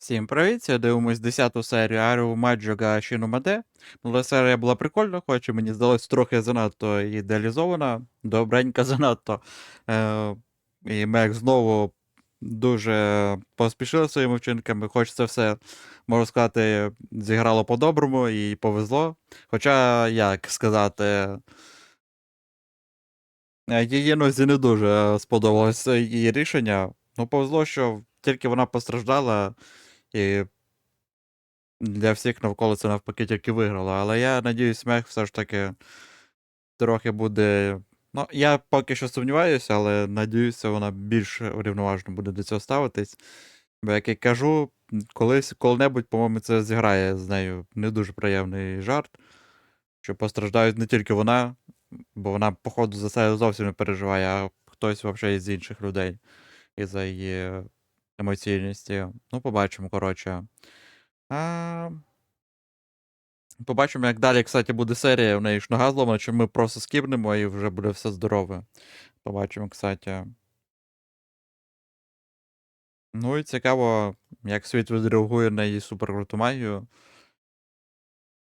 Всім привіт! Я дивимось 10 серію Аріу Маджога Шиномаде. Ну, серія була прикольна, хоч і мені здалось трохи занадто ідеалізована, добренька занадто. Е, і Мек знову дуже поспішили своїми вчинками, хоч це все, можна сказати, зіграло по-доброму і повезло. Хоча, як сказати, е, її нозі не дуже сподобалося її рішення. Ну, повезло, що тільки вона постраждала. І для всіх навколо це навпаки тільки виграло. Але я надіюсь, мех все ж таки трохи буде. Ну, я поки що сумніваюся, але надіюся, вона більш урівноважено буде до цього ставитись. Бо, як я кажу, колись коли-небудь, по-моєму, це зіграє з нею не дуже приємний жарт. Що постраждають не тільки вона, бо вона, походу, за це зовсім не переживає, а хтось взагалі із інших людей із-за її емоційності. Ну, побачимо, коротше. А... Побачимо, як далі, кстати, буде серія. В неї ж нога зломана, чи ми просто скіпнемо і вже буде все здорове. Побачимо, кстати. Ну і цікаво, як світ відреагує на її суперкруту магію.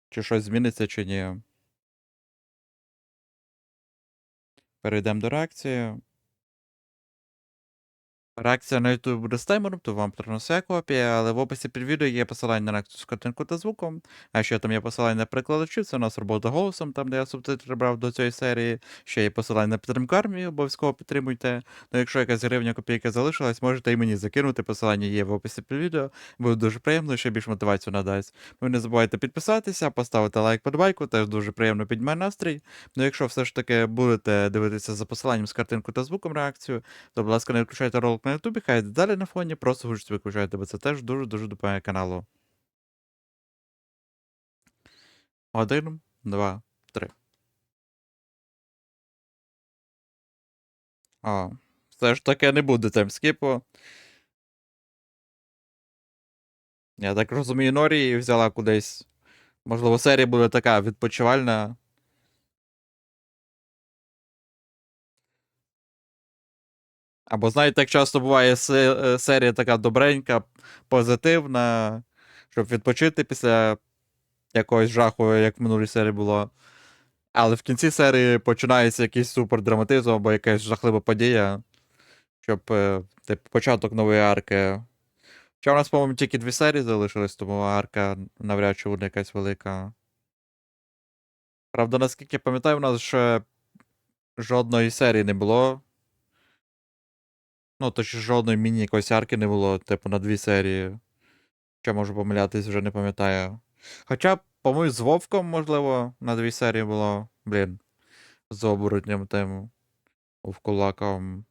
Чи щось зміниться, чи ні. Перейдемо до реакції. Реакція на YouTube буде з таймером, то вам своя копія, але в описі під відео є посилання на реакцію з картинку та звуком. А ще там є посилання на перекладачів, це у нас робота голосом, там де я субтитри брав до цієї серії. Ще є посилання на підтримку армії, обов'язково підтримуйте. Ну, якщо якась гривня копійка залишилась, можете і мені закинути. Посилання є в описі під відео. Буде дуже приємно, ще більш мотивацію надасть. Ви не забувайте підписатися, поставити лайк подбайку, теж дуже приємно підіймає настрій. Ну, якщо все ж таки будете дивитися за посиланням з картинку та звуком реакцію, то, будь ласка, не виключайте ролик на Ютубі, хай далі на фоні, просто гучність виключайте, бо це теж дуже-дуже допомагає каналу. Один, два, три. О, все ж таки не буде таймскіпу. Я так розумію, Норі взяла кудись. Можливо, серія буде така відпочивальна. Або, знаєте, як часто буває е, серія така добренька, позитивна, щоб відпочити після якогось жаху, як в минулій серії було. Але в кінці серії починається якийсь супердраматизм або якась жахлива подія, щоб, е, типу, початок нової арки. Хоча у нас, по-моєму, тільки дві серії залишились, тому арка навряд чи буде якась велика. Правда, наскільки я пам'ятаю, у нас ще жодної серії не було. Ну, то ще жодної міні якоїсь арки не було, типу, на дві серії. Ще можу помилятись, вже не пам'ятаю. Хоча, по-моєму, з Вовком, можливо, на дві серії було. Блін. З оборотнем тим. Вовкулаком.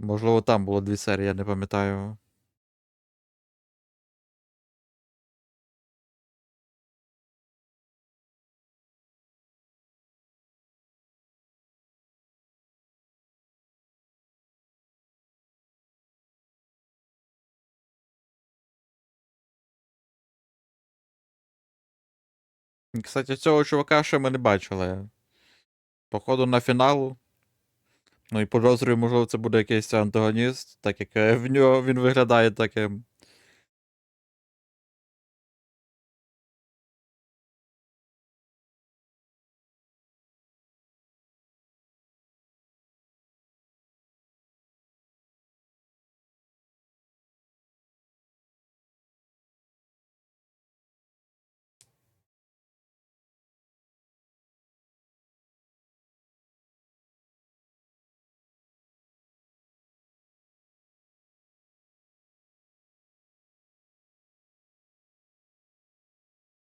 Можливо, там було дві серії, я не пам'ятаю. Кстати, цього чувака ще ми не бачили. Походу на фінал. Ну і підозрюю, можливо, це буде якийсь антагоніст, так як е, в нього він виглядає таким.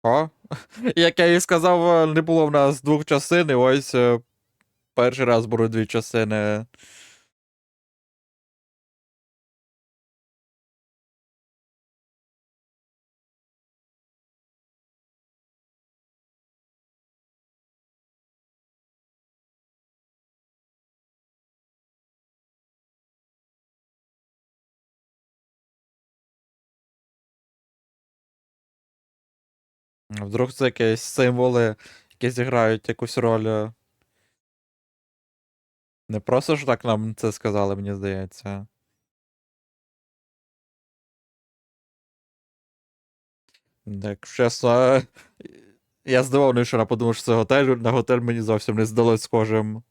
О, як я і сказав, е, не було в нас двох частин, і ось е, перший раз беру дві частини. Вдруг це якісь символи, які зіграють якусь роль. Е. Не просто ж так нам це сказали, мені здається. Так, чесно, е, я здивований, що вона подумав, що це готель, на готель мені зовсім не здалось схожим.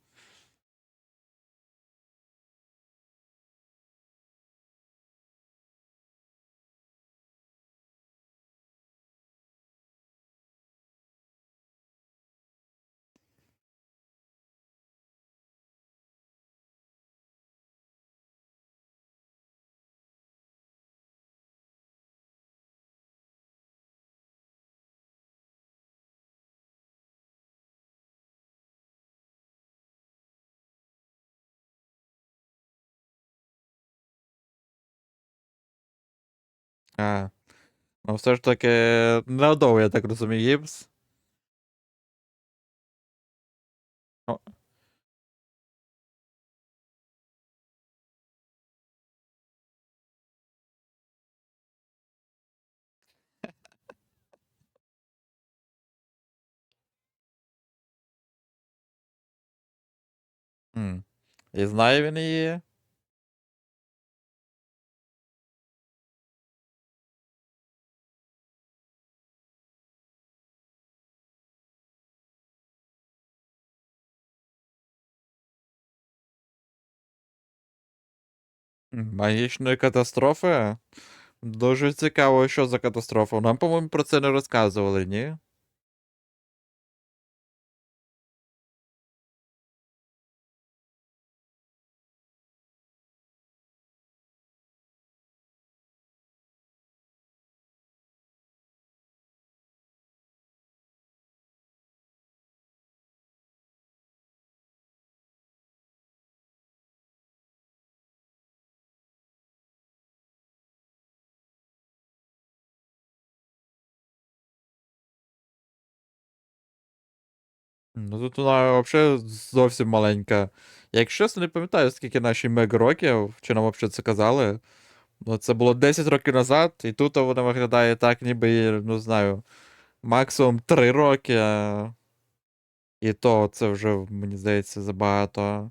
А. Ну, все ж таки, неодовго, я так розумію, гіпс. І знає він її? Магічної катастрофи? Дуже цікаво, що за катастрофа. Нам, по-моєму, про це не розказували, ні? Ну тут вона взагалі зовсім маленька. Я, якщо не пам'ятаю, скільки нашій Мег років, чи нам взагалі це казали. Ну, це було 10 років назад, і тут вона виглядає так, ніби ну знаю, максимум 3 роки. І то це вже, мені здається, забагато.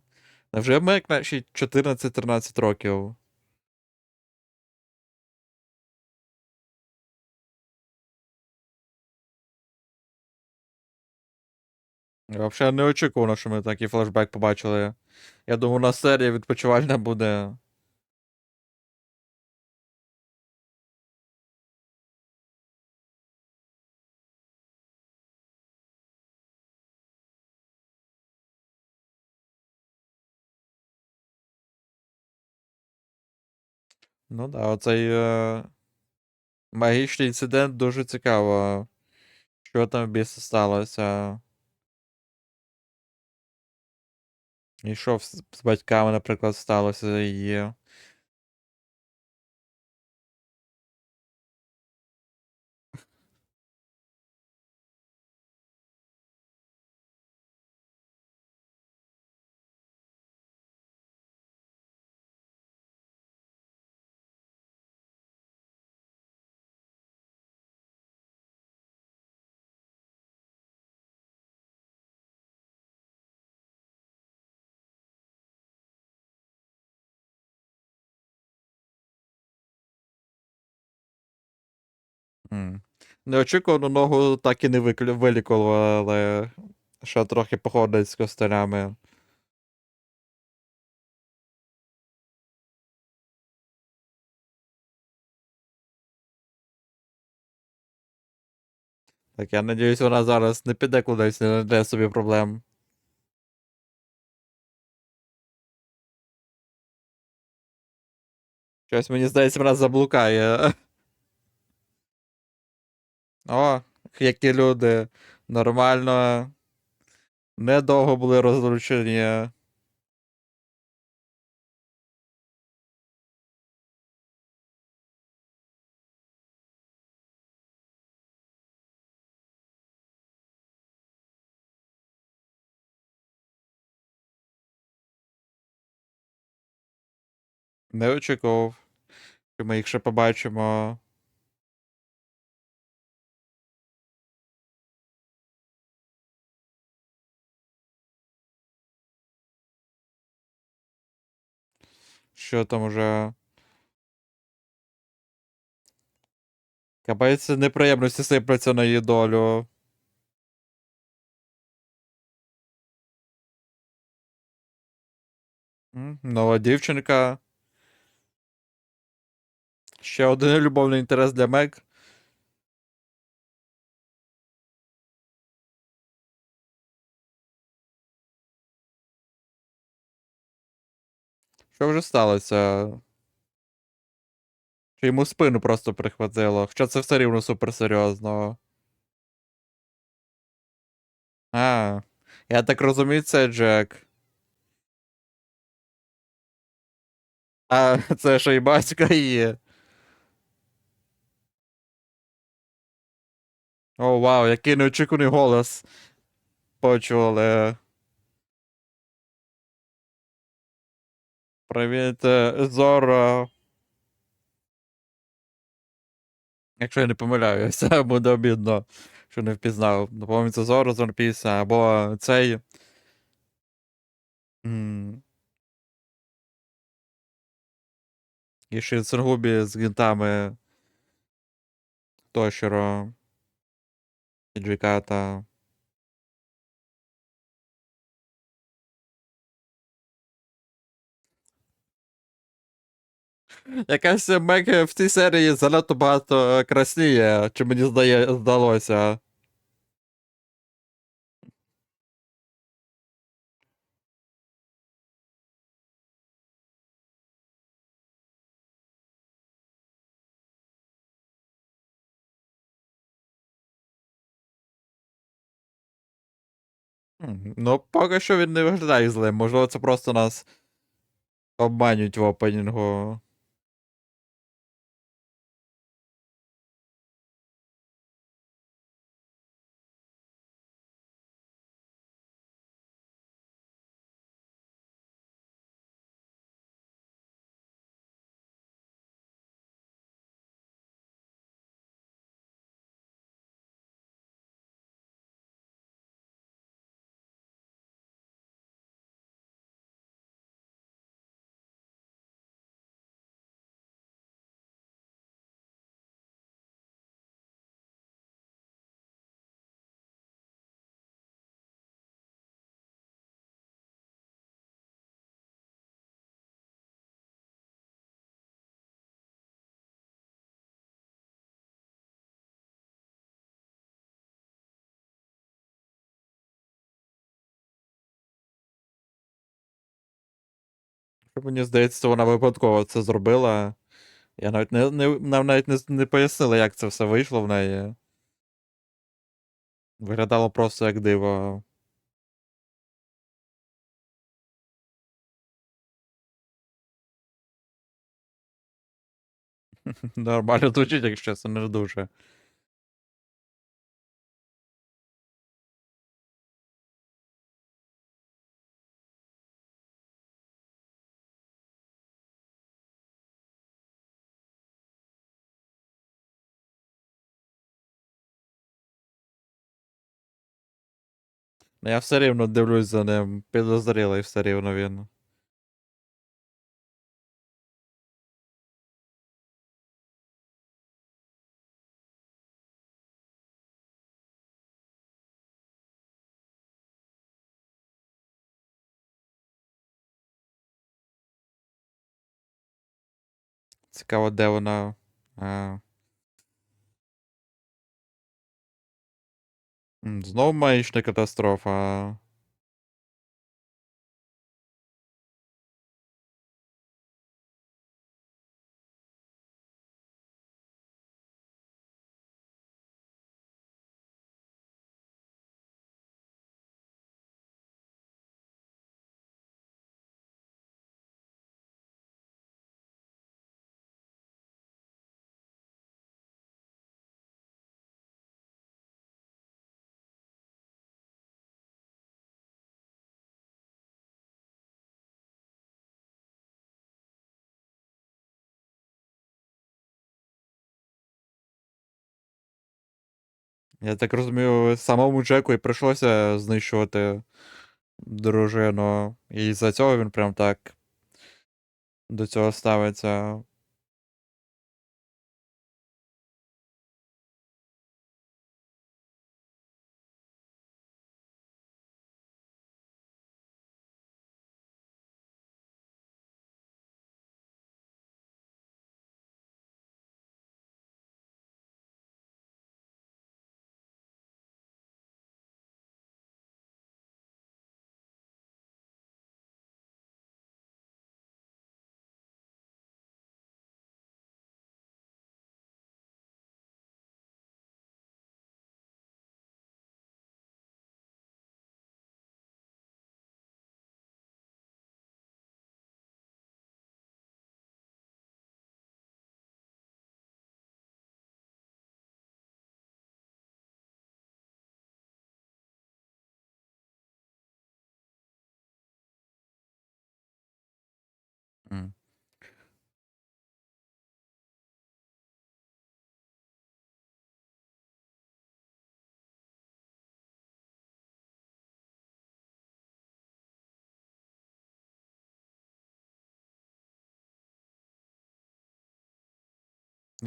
Невже Мег нашій 14-13 років? Взагалі не очікувано, що ми такий флешбек побачили. Я думаю, у нас серія відпочивальна буде. Ну да, оцей е... магічний інцидент дуже цікаво. Що там біса сталося? З з батьками, наприклад, сталося її? М. Неочікувано ногу так і не вилікували. Ще трохи походить з костелями. Так я надіюсь, вона зараз не піде кудись, не знайде собі проблем. Щось мені здається, вона заблукає. О, які люди. Нормально. Недовго були розлучені. Не очікував, що ми їх ще побачимо. Що там уже Капець неприємності сипляться на її долю. Нова дівчинка. Ще один любовний інтерес для Мек. Що вже сталося? Чи йому спину просто прихватило? Хоча це все рівно суперсерйозно. А, я так розумію, це Джек. А, це ще й батька є. О, вау, який неочікуваний голос. Почули. Привіт, е, Зоро. Якщо я не помиляюся, буде обідно, що не впізнав. По-моєму, це Зоро з One Piece, або цей. І Шинсенгубі з гінтами Тошіро. І Якась Мек в цій серії занадто багато е, красніє, чи мені здає, здалося. Ну, поки що він не виглядає злим. Можливо, це просто нас обманюють в опенінгу. Мені здається, вона випадково це зробила. Я навіть не, не, нам навіть не, не пояснила, як це все вийшло в неї. Виглядало просто як диво. Нормально звучить, якщо чесно, не дуже. Я все рівно дивлюсь за ним. Підозрілий все рівно він. Цікаво, де вона. А. М, маєш не катастрофа. Я так розумію, самому Джеку і прийшлося знищувати дружину. І за цього він прям так до цього ставиться.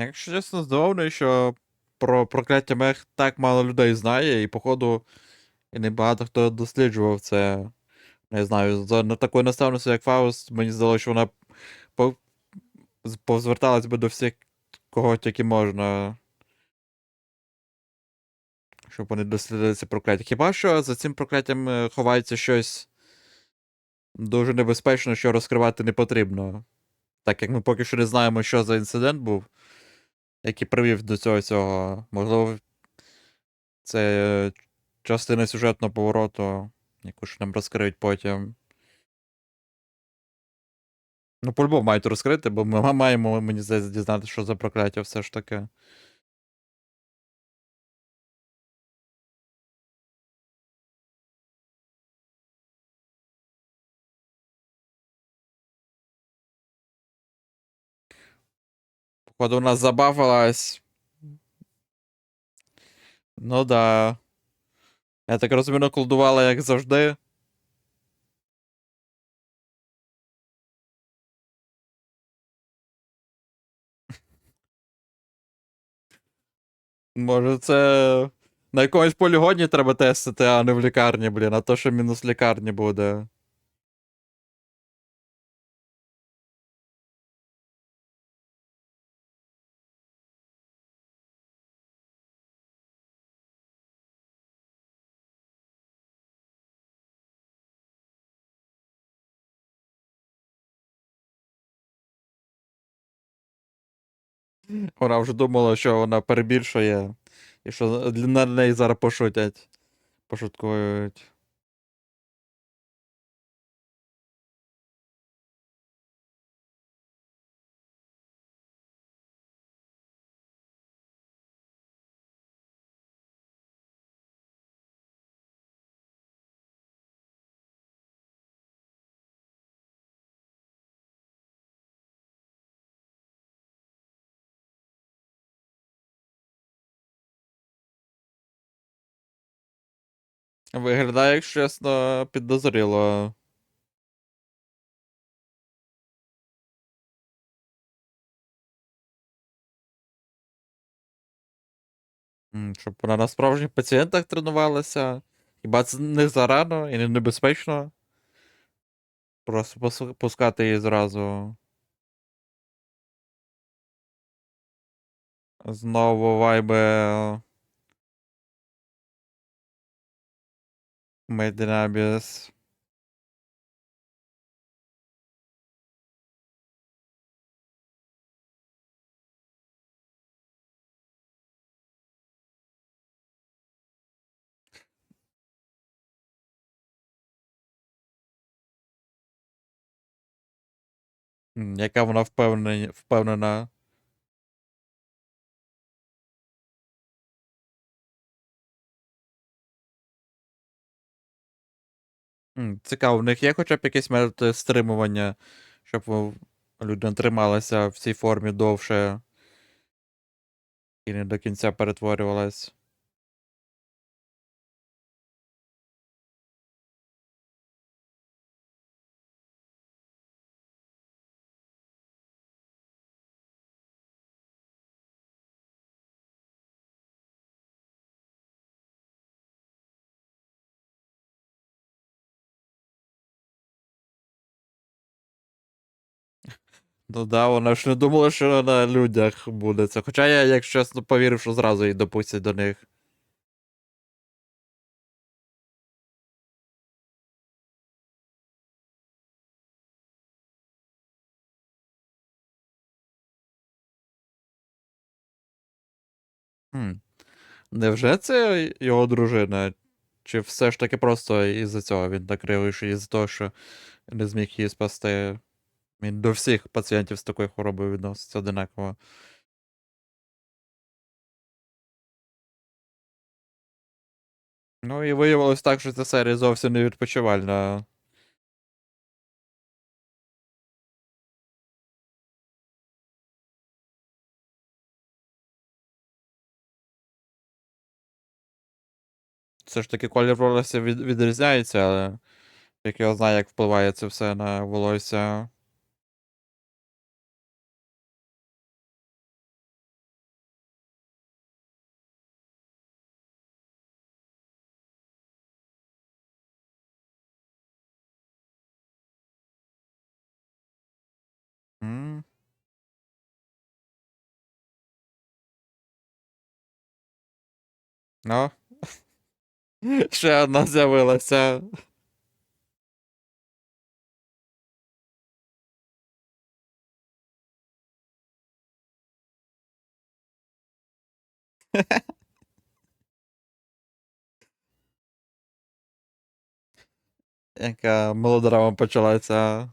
Якщо чесно, здивований, що про прокляття мех так мало людей знає, і, походу, і небагато хто досліджував це. Не знаю, за на такою наставницею, як Фауст, мені здалося, що вона по... з- позверталась би до всіх, кого тільки можна. Щоб вони дослідили це прокляття. Хіба що за цим прокляттям е, ховається щось дуже небезпечне, що розкривати не потрібно. Так як ми поки що не знаємо, що за інцидент був, який привів до цього цього. Можливо, це частина сюжетного повороту, яку ж нам розкриють потім. Ну, по-любому мають розкрити, бо ми маємо, мені здається, дізнатися, що за прокляття все ж таки. Походу, у нас забафалась. Ну да. Я так розумію, наколдувала, як завжди. Може, це на якомусь полігоні треба тестити, а не в лікарні, блін, а то, що мінус лікарні буде. Вона вже думала, що вона перебільшує, і що на неї зараз пошутять. Пошуткують. Виглядає, якщо чесно, підозріло. Щоб вона на справжніх пацієнтах тренувалася. Хіба це не зарано і не небезпечно? Просто пускати її зразу. Знову вайби. Muhyiddin Erbil'es Jaká ona vpevnená. Цікаво, в них є хоча б якийсь метод стримування, щоб людина трималася в цій формі довше і не до кінця перетворювалась. Ну да, вона ж не думала, що на людях буде це. Хоча я, якщо чесно, повірив, що зразу її допустять до них. Невже це його дружина? Чи все ж таки просто із-за цього він так реагує, із-за того, що не зміг її спасти? Він до всіх пацієнтів з такою хворобою відноситься одинаково. Ну і виявилось так, що ця серія зовсім не відпочивальна. Все ж таки колір волосся від, відрізняється, але як його знає, як впливає це все на волосся. О. Ще одна з'явилася. Яка мелодрама почалася.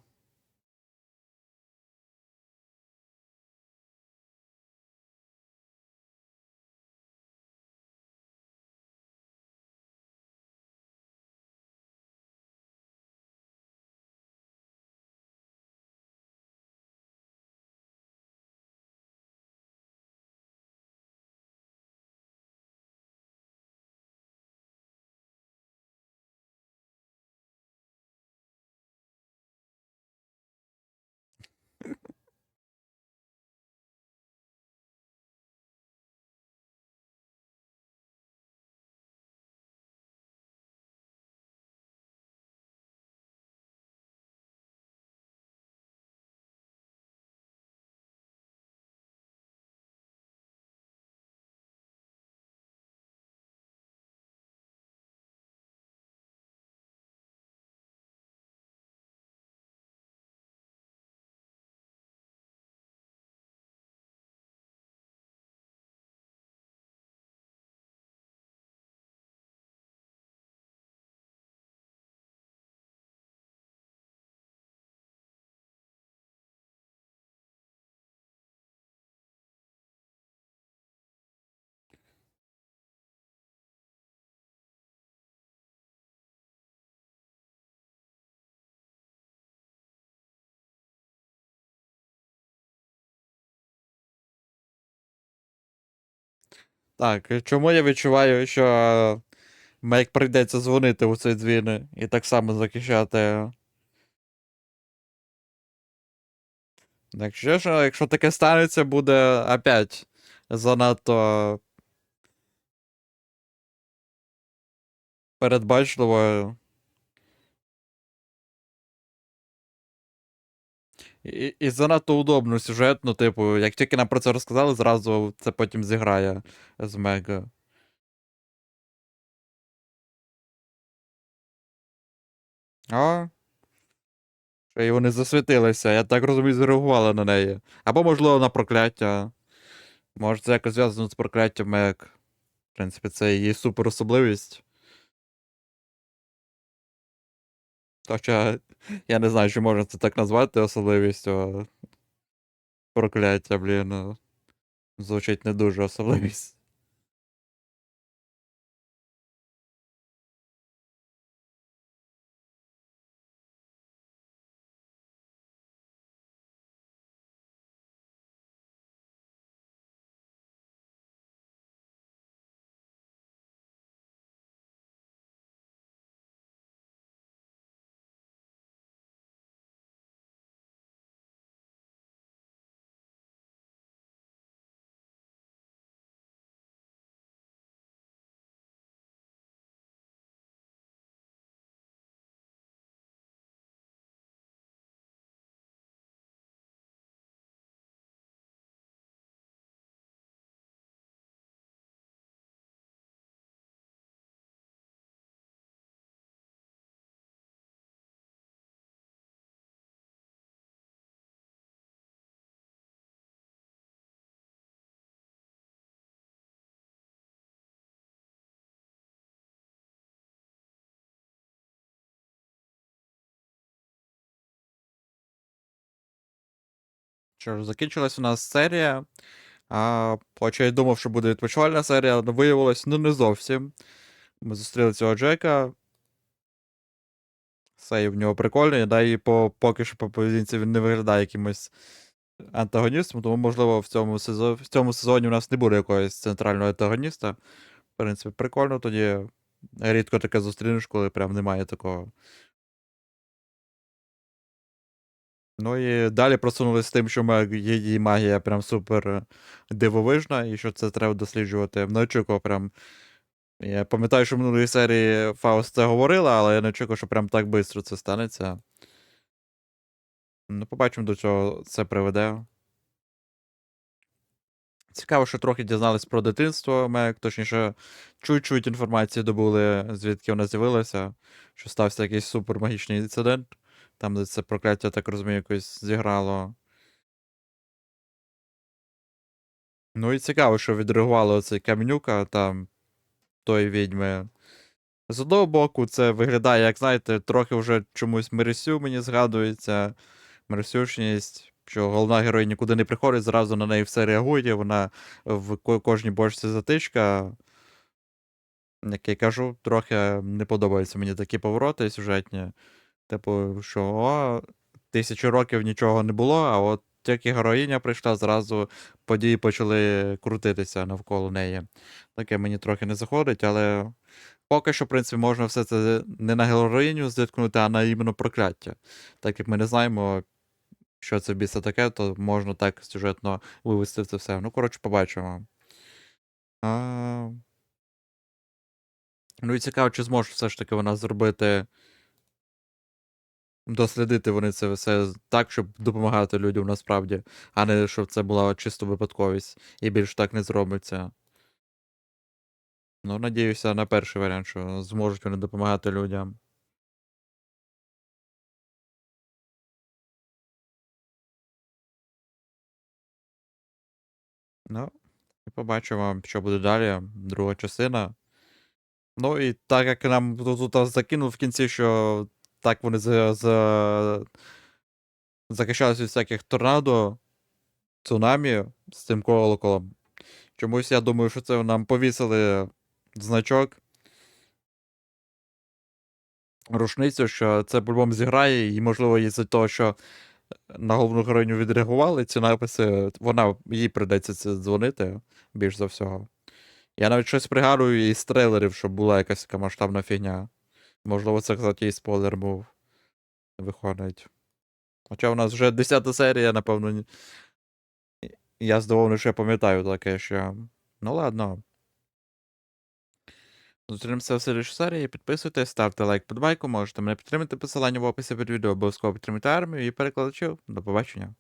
Так, чому я відчуваю, що Мейк прийдеться дзвонити у цей дзвін і так само захищати. Якщо, що, якщо таке станеться, буде опять занадто передбачливо. І, і занадто удобно сюжетно, типу, як тільки нам про це розказали, зразу це потім зіграє з Мега. А? Ще й вони засвітилися, я так розумію, зреагували на неї. Або, можливо, на прокляття. Може, це якось зв'язано з прокляттям Мег. В принципі, це її супер особливість. Хоча я не знаю, чи можна це так назвати особливістю. Прокляття, блін. ну, Звучить не дуже особливість. Що закінчилась у нас серія. А, Хоча я думав, що буде відпочивальна серія, але виявилось, ну не зовсім. Ми зустріли цього Джека. Сейв в нього прикольний, да, і по, поки що по поведінці він не виглядає якимось антагоністом, тому, можливо, в цьому, сезоні, в цьому сезоні у нас не буде якогось центрального антагоніста. В принципі, прикольно тоді. Рідко таке зустрінеш, коли прям немає такого. Ну і далі просунулися з тим, що її магія прям супер е, дивовижна, і що це треба досліджувати. Очікував прям. Я пам'ятаю, що в минулій серії Фауст це говорила, але я не очікував, що прям так швидко це станеться. Ну, побачимо, до чого це приведе. Цікаво, що трохи дізнались про дитинство Мек, точніше, чуть-чуть інформації добули, звідки вона з'явилася, що стався якийсь супермагічний інцидент, там, де це прокляття, так розумію, якось зіграло. Ну і цікаво, що відреагували оцей Кам'янюка там тої відьми. З одного боку, це виглядає, як знаєте, трохи вже чомусь Мересю мені згадується. Мересюшність, що головна героїня нікуди не приходить, зразу на неї все реагує, вона в кожній бочці затичка. Як я кажу, трохи не подобаються мені такі повороти сюжетні. Типу, що о, тисячу років нічого не було, а от тільки героїня прийшла, зразу події почали крутитися навколо неї. Таке мені трохи не заходить, але поки що, в принципі, можна все це не на героїню зіткнути, а на іменно прокляття. Так як ми не знаємо, що це біса таке, то можна так сюжетно вивести це все. Ну, коротше, побачимо. А... Ну і цікаво, чи зможе все ж таки вона зробити. Дослідити вони це все так, щоб допомагати людям насправді, а не щоб це була чисто випадковість і більше так не зробиться. Ну, надіюся на перший варіант, що зможуть вони допомагати людям. Ну, і побачимо, що буде далі. Друга частина. Ну і так як нам тут закинув в кінці, що так вони за, за... захищалися від всяких торнадо, цунамі з цим колоколом. Чомусь я думаю, що це нам повісили значок. Рушницю, що це по-любому зіграє, і, можливо, із-за того, що на головну героїню відреагували ці написи, вона їй придеться це дзвонити більш за всього. Я навіть щось пригадую із трейлерів, що була якась така масштабна фігня. Можливо, це, кстати, і спойлер був. Виходить. Хоча у нас вже 10 серія, напевно. Я здивований, що я пам'ятаю таке, що. Ну ладно. Зустрінемося в слідчій серії. Підписуйтесь, ставте лайк, подбайку, можете мене підтримати посилання в описі під відео, обов'язково підтримати армію і перекладачів. До побачення.